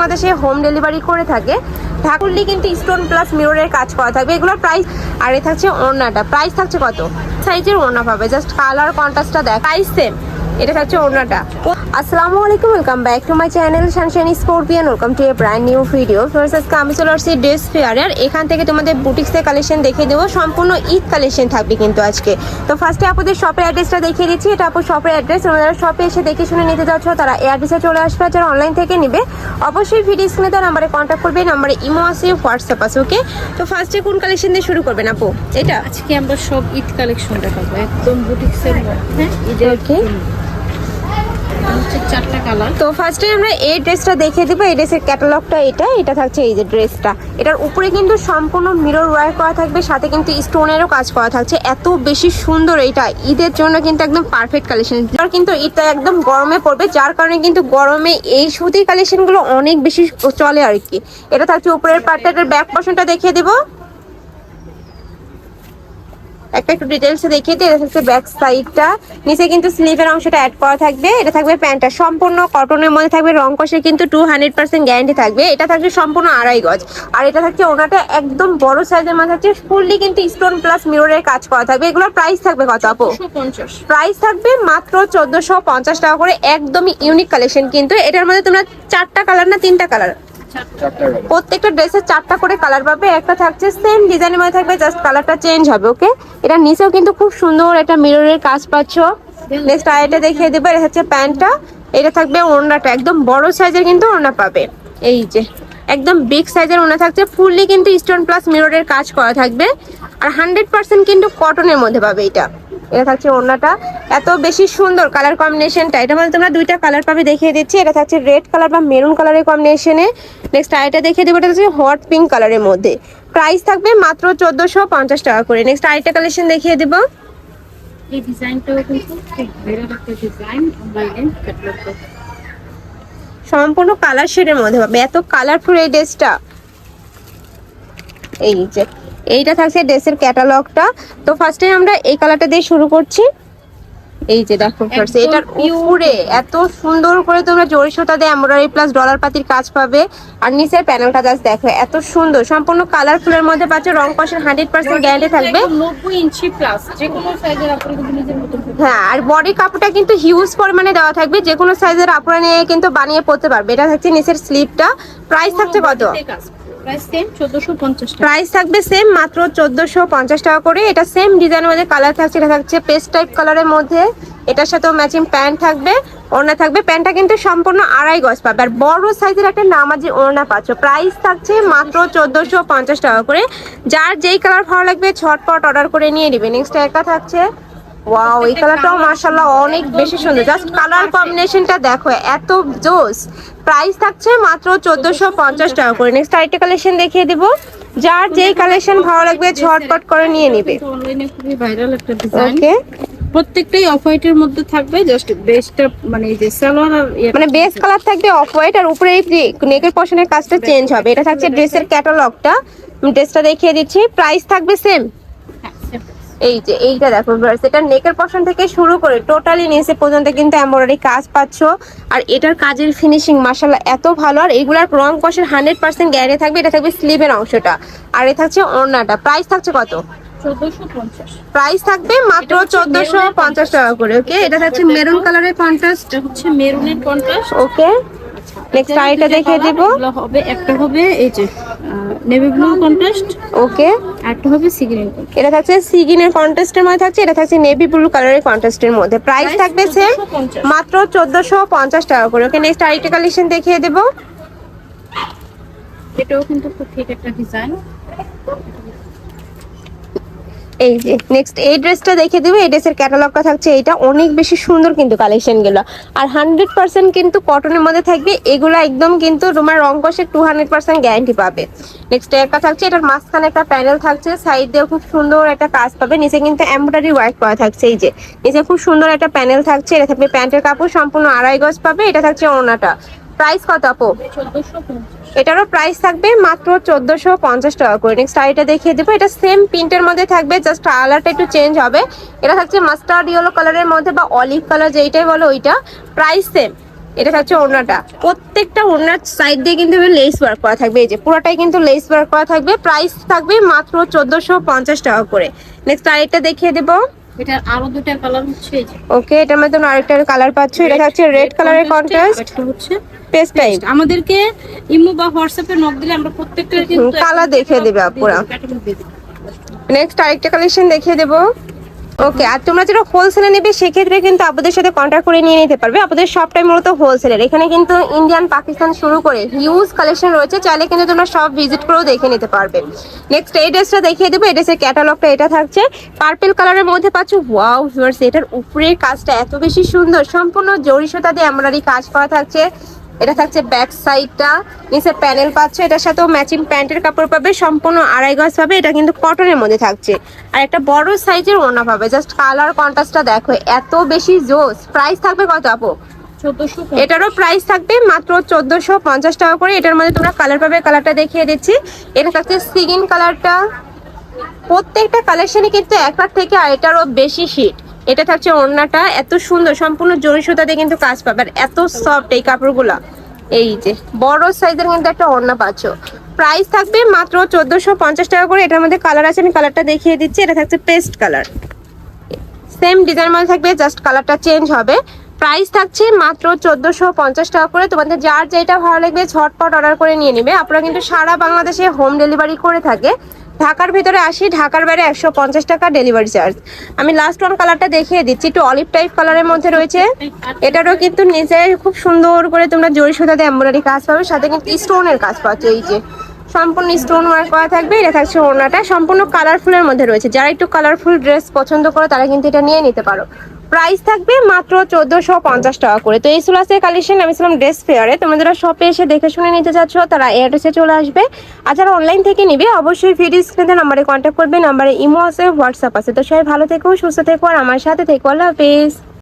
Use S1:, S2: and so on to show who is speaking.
S1: বাংলাদেশে home delivery করে থাকে, ঠাকুরলি কিন্তু স্টোন প্লাস মিররের কাজ করা থাকবে। এগুলোর প্রাইস আর এ থাকছে ওড়নাটা। প্রাইস থাকছে কত? সাইজের ওড়না পাবে। জাস্ট কালার কন্ট্রাস্টটা দেখ। প্রাইস সেম এটা থাকছে ওড়নাটা আসসালামু আলাইকুম welcome back to my channel sunshine scorpion welcome to a brand new video first আজকে আমি চলে আসছি ড্রেস ফেয়ারে আর এখান থেকে তোমাদের বুটিক্সের কালেকশন দেখিয়ে দেবো। সম্পূর্ণ ঈদ কালেকশন থাকবে কিন্তু আজকে। তো ফার্স্টে আপনাদের শপের অ্যাড্রেসটা দেখিয়ে দিচ্ছি। এটা আপু শপের অ্যাড্রেস তোমরা যারা শপে এসে দেখে শুনে নিতে যাচ্ছ তারা এই অ্যাড্রেসে চলে আসবে। যারা অনলাইন থেকে নিবে অবশ্যই ভিডিও স্ক্রিনে দেওয়া নাম্বারে কন্ট্যাক্ট করবে। নাম্বারে ইমো আছে হোয়াটসঅ্যাপ আছে ওকে তো ফার্স্টে কোন কালেকশন দিয়ে শুরু করবেন আপু? এটা?
S2: আজকে আমরা সব ঈদ কালেকশন দেখাবো। একদম বুটিক্সের মধ্যে। ঈদের
S1: তো ফার্স্টে আমরা এই ড্রেসটা দেখিয়ে দিব। এই ড্রেসের ক্যাটালগটা এটা এটা থাকছে এই যে ড্রেসটা এটার উপরে কিন্তু সম্পূর্ণ মিরর ওয়ার্ক করা থাকবে, সাথে কিন্তু স্টোনেরও কাজ করা থাকছে। এত বেশি সুন্দর এটা। ঈদের জন্য কিন্তু একদম পারফেক্ট কালেকশন কিন্তু এটা একদম গরমে পড়বে, যার কারণে কিন্তু গরমে এই সুতির কালেকশনগুলো অনেক বেশি চলে আর কি এটা থাকছে উপরের পার্টটা এটার ব্যাক পোর্শনটা দেখিয়ে দেবো। একটা একটু ডিটেলসে দেখিয়ে দিই। এটা থাকছে ব্যাক সাইডটা নিচে কিন্তু স্লিভের অংশটা অ্যাড করা থাকবে। এটা থাকবে প্যান্টটা সম্পূর্ণ কটনের মধ্যে থাকবে রং কষে কিন্তু টু হান্ড্রেড পার্সেন্ট গ্যারান্টি থাকবে। এটা থাকবে সম্পূর্ণ আড়াই গজ। আর এটা থাকছে ওনাটা একদম বড় সাইজের মধ্যে থাকছে। ফুললি কিন্তু স্টোন প্লাস মিররের কাজ করা থাকবে। এগুলোর প্রাইস থাকবে কত আপু? প্রাইস থাকবে মাত্র চোদ্দশো পঞ্চাশ টাকা করে। একদমই ইউনিক কালেকশন কিন্তু। এটার মধ্যে তোমরা চারটা কালার না তিনটা কালার প্রত্যেকটা ড্রেসের চারটা করে কালার পাবে, একটা থাকছে সেম ডিজাইনের মধ্যে থাকবে জাস্ট কালারটা চেঞ্জ হবে ওকে এটা নিচেও কিন্তু খুব সুন্দর একটা মিররের কাজ পাচ্ছ। নেক্সট আইটা দেখিয়ে দেবো, এটা হচ্ছে প্যান্টটা। এটা থাকবে ওড়নাটা, একদম বড় সাইজের কিন্তু ওড়না পাবে। এই যে, একদম বিগ সাইজের ওড়না থাকছে ফুললি কিন্তু স্টোন প্লাস মিররের কাজ করা থাকবে। আর হান্ড্রেড পার্সেন্ট কিন্তু কটনের মধ্যে পাবে এটা। এটা থাকছে ওড়নাটা। এত বেশি সুন্দর কালার কম্বিনেশনটা এটা মানে তোমরা দুইটা কালার পাবে দেখিয়ে দিচ্ছি। এটা থাকছে রেড কালার বা মেরুন কালারের কম্বিনেশনে নেক্সট আইটা দেখিয়ে দেবো। এটা হচ্ছে হট পিঙ্ক কালারের মধ্যে। প্রাইস থাকবে মাত্র চোদ্দোশো পঞ্চাশ টাকা করে। নেক্সট আইটা কালেকশন দেখিয়ে দেবো।
S2: এই ডিজাইনটাও কিন্তু খুব ভাইরাল একটা ডিজাইন অনলাইনে
S1: সম্পূর্ণ কালার শেডের মধ্যে পাবে। এত কালারফুল এই ড্রেসটা এই যে। এইটা থাকছে ড্রেসের ক্যাটালগটা। তো ফার্স্টে আমরা এই কালারটা দিয়ে শুরু করছি। এই যে দেখো ফার্স্ট এটার উপরে এত সুন্দর করে তোমরা জরি সুতা দিয়ে এমব্রয়ডারি প্লাস ডলার পাতির কাজ পাবে। আর নিচের প্যানেলটা জাস্ট দেখো এত সুন্দর। সম্পূর্ণ কালারফুলের মধ্যে পাচ্ছ রং কষের হান্ড্রেড পার্সেন্ট গ্যারান্টি থাকবে।
S2: নব্বই ইঞ্চি প্লাস যে কোনো সাইজের আপনার কিন্তু নিজের মতো
S1: হ্যাঁ আর বডি কাপড়টা কিন্তু হিউজ পরিমাণে দেওয়া থাকবে। যে কোনো সাইজের আপনারা নিয়ে কিন্তু বানিয়ে পড়তে পারবে। এটা থাকছে নিচের স্লিপটা প্রাইস থাকছে কত?
S2: প্রাইস
S1: থাকবে সেম মাত্র চোদ্দোশো পঞ্চাশ টাকা করে। এটা সেম ডিজাইনের মধ্যে কালার থাকছে, এটা থাকছে পেস্ট টাইপ কালারের মধ্যে। এটার সাথেও ম্যাচিং প্যান্ট থাকবে, ওড়না থাকবে। প্যান্টটা কিন্তু সম্পূর্ণ আড়াই গজ পাবে। আর বড় সাইজের একটা নামাজি ওড়না পাচ্ছ। প্রাইস থাকছে মাত্র চোদ্দোশো পঞ্চাশ টাকা করে। যার যেই কালার ভালো লাগবে, ছটপট অর্ডার করে নিয়ে নিবে। নেক্সট একটা থাকছে। ওয়াও এই কালারটাও মার্শাল্লাহ অনেক বেশি সুন্দর। জাস্ট কালার কম্বিনেশনটা দেখো এত জোস। প্রাইস থাকছে মাত্র চোদ্দোশো পঞ্চাশ টাকা করে। নেক্সট আরেকটা কালেকশন দেখিয়ে দিব। যার যেই কালেকশন ভালো লাগবে ঝটপট করে নিয়ে নিবে।
S2: অনলাইনে খুবই ভাইরাল একটা ডিজাইন
S1: ওকে
S2: প্রত্যেকটাই অফ হোয়াইটের মধ্যে থাকবে জাস্ট বেসটা মানে এই যে সালোয়ার ইয়ে-
S1: মানে বেস কালার থাকবে অফ হোয়াইট আর উপরে এই নেকের পশনের কাজটা চেঞ্জ হবে। এটা থাকছে ড্রেসের ক্যাটালগটা ড্রেসটা দেখিয়ে দিচ্ছি। প্রাইস থাকবে সেম
S2: হ্যাঁ।
S1: এই যে এইটা দেখো ভিউয়ার্স এটা নেকের পশন থেকে শুরু করে টোটালি নিচে পর্যন্ত কিন্তু এমব্রয়ডারি কাজ পাচ্ছ। আর এটার কাজের ফিনিশিং মাসাল্লাহ এত ভালো আর এগুলার রং কষের হান্ড্রেড পার্সেন্ট গ্যারান্টি থাকবে এটা থাকবে স্লিভের অংশটা। আর এটা থাকছে ওড়নাটা। প্রাইস থাকছে কত?
S2: চোদ্দশো পঞ্চাশ।
S1: প্রাইস থাকবে মাত্র চোদ্দশো পঞ্চাশ টাকা করে ওকে এটা থাকছে মেরুন কালারের কন্ট্রাস্ট
S2: হচ্ছে মেরুনের কন্ট্রাস্ট
S1: ওকে নেক্সট আইটা দেখিয়ে দিব।
S2: হবে একটা হবে এই যে নেভি ব্লু কন্ট্রাস্ট
S1: ওকে
S2: একটা হবে সি গ্রিন
S1: এটা থাকছে সিগিনের কন্টেস্টের মধ্যে থাকছে এটা থাকছে নেভি ব্লু কালারের কন্টেস্টের মধ্যে। প্রাইস থাকবে সেম মাত্র চোদ্দশো পঞ্চাশ টাকা করে। ওকে নেক্সট আরেকটা কালেকশন দেখিয়ে দেবো।
S2: এটাও কিন্তু খুব ঠিক একটা ডিজাইন
S1: এই যে নেক্সট এই ড্রেসটা দেখে দেবো, এই ড্রেসের ক্যাটালগটা থাকছে এটা অনেক বেশি সুন্দর কিন্তু কালেকশনগুলো। আর হান্ড্রেড পার্সেন্ট কিন্তু কটনের মধ্যে থাকবে, এগুলো একদম কিন্তু তোমার রং কষে টু হান্ড্রেড পার্সেন্ট গ্যারান্টি পাবে। নেক্সট একটা থাকছে, এটার মাঝখানে একটা প্যানেল থাকছে সাইড দিয়েও খুব সুন্দর একটা কাজ পাবে, নিচে কিন্তু এমব্রয়ডারি ওয়ার্ক করা থাকছে, এই যে। নিচে খুব সুন্দর একটা প্যানেল থাকছে, এটা থাকবে প্যান্টের কাপড়, সম্পূর্ণ আড়াই গজ পাবে, এটা থাকছে ওনাটা প্রাইস কত আপু?
S2: চোদ্দশো
S1: এটারও প্রাইস থাকবে মাত্র চোদ্দশো পঞ্চাশ টাকা করে। নেক্সট শাড়িটা দেখিয়ে দেবো। এটা সেম প্রিন্টের মধ্যে থাকবে জাস্ট কালারটা একটু চেঞ্জ হবে। এটা থাকছে মাস্টার্ড ইয়েলো কালারের মধ্যে বা অলিভ কালার যেইটাই বলো ওইটা। প্রাইস সেম এটা হচ্ছে ওড়নাটা। প্রত্যেকটা ওড়নার সাইড দিয়ে কিন্তু লেস ওয়ার্ক করা থাকবে। এই যে পুরোটাই কিন্তু লেস ওয়ার্ক করা থাকবে। প্রাইস থাকবে মাত্র চোদ্দশো পঞ্চাশ টাকা করে। নেক্সট আরেকটা দেখিয়ে দেবো।
S2: এটার আরও দুটা কালার হচ্ছে
S1: ওকে এটার মধ্যে আরেকটা কালার পাচ্ছ। এটা থাকছে রেড কালারের কন্ট্রাস্ট
S2: হচ্ছে
S1: পেস্ট টাইপ
S2: আমাদেরকে ইমো বা হোয়াটসঅ্যাপে নক দিলে আমরা প্রত্যেকটা কিন্তু
S1: কালার দেখিয়ে দেবে আপুরা নেক্সট আরেকটা কালেকশন দেখিয়ে দেবো। ওকে আর তোমরা যেটা হোলসেলে নেবে সেক্ষেত্রে কিন্তু আপনাদের সাথে কন্ট্যাক্ট করে নিয়ে নিতে পারবে। আপনাদের সবটাই মূলত হোলসেলের এখানে কিন্তু ইন্ডিয়ান পাকিস্তান শুরু করে হিউজ কালেকশন রয়েছে। চাইলে কিন্তু তোমরা সব ভিজিট করেও দেখে নিতে পারবে। নেক্সট এই ড্রেসটা দেখিয়ে দেবো। এই ড্রেসের ক্যাটালগটা এটা থাকছে। পার্পেল কালারের মধ্যে পাচ্ছ ওয়াও ভিউয়ার্স এটার উপরের কাজটা এত বেশি সুন্দর। সম্পূর্ণ জরি সুতা দিয়ে এমব্রয়ডারি কাজ করা থাকছে। এটা থাকছে ব্যাক সাইডটা নিচে প্যানেল পাচ্ছ এটার সাথেও ম্যাচিং প্যান্টের কাপড় পাবে সম্পূর্ণ আড়াই গজ পাবে এটা কিন্তু কটনের মধ্যে থাকছে। আর একটা বড় সাইজের ওড়না পাবে জাস্ট কালার কন্ট্রাস্টটা দেখো এত বেশি জোস। প্রাইস থাকবে কত আপু? এটারও প্রাইস থাকবে মাত্র চোদ্দশো পঞ্চাশ টাকা করে এটার মধ্যে তোমরা কালার পাবে কালারটা দেখিয়ে দিচ্ছি। এটা থাকছে সিগিন কালারটা প্রত্যেকটা কালেকশনে কিন্তু একবার থেকে আরেকটারও বেশি শীট এটা থাকছে ওড়নাটা, এত সুন্দর, সম্পূর্ণ জরি সুতাতে কিন্তু কাজ পাবে। আর এত সফট এই কাপড়গুলা। এই যে, বড় সাইজের কিন্তু একটা ওড়না পাচ্ছ। প্রাইস থাকবে মাত্র চোদ্দশো পঞ্চাশ টাকা করে। এটার মধ্যে কালার আছে, আমি কালারটা দেখিয়ে দিচ্ছি। এটা থাকছে পেস্ট কালার সেম ডিজাইন মধ্যে থাকবে জাস্ট কালারটা চেঞ্জ হবে। প্রাইস থাকছে মাত্র চোদ্দোশো পঞ্চাশ টাকা করে। তোমাদের যার যেটা ভালো লাগবে, ঝটপট অর্ডার করে নিয়ে নিবে। আপনারা কিন্তু সারা বাংলাদেশে হোম ডেলিভারি করে থাকে। ঢাকার ভিতরে আসি, ঢাকার বাইরে একশো পঞ্চাশ টাকা ডেলিভারি চার্জ আমি লাস্ট ওয়ান কালারটা দেখিয়ে দিচ্ছি, একটু অলিভ টাইপ কালারের মধ্যে রয়েছে। এটারও কিন্তু নিচে খুব সুন্দর করে তোমরা জরি সুতাতে এম্ব্রয়ডারি কাজ পাবে, সাথে কিন্তু স্টোনের কাজ পাচ্ছ এই যে। সম্পূর্ণ স্টোন ওয়ার্ক করা থাকবে, এটা থাকছে ওড়নাটা। সম্পূর্ণ কালারফুলের মধ্যে রয়েছে। যারা একটু কালারফুল ড্রেস পছন্দ করে, তারা কিন্তু এটা নিয়ে নিতে পারো। প্রাইস থাকবে মাত্র চোদ্দশো পঞ্চাশ টাকা করে। তো এই সুলাসের কালেকশন আমি ছিলাম ড্রেস ফেয়ারে তোমরা যারা শপে এসে দেখে শুনে নিতে চাচ্ছ, তারা অ্যাড্রেসে চলে আসবে। আর যারা অনলাইন থেকে নিবে, অবশ্যই ভিডিও স্ক্রিনে নাম্বারে কন্ট্যাক্ট করবে। নাম্বারে ইমো আছে হোয়াটসঅ্যাপ আছে। তো সবাই ভালো থেকো, সুস্থ থেকো, আর আমার সাথে থেকো। আল্লাহ হাফিজ।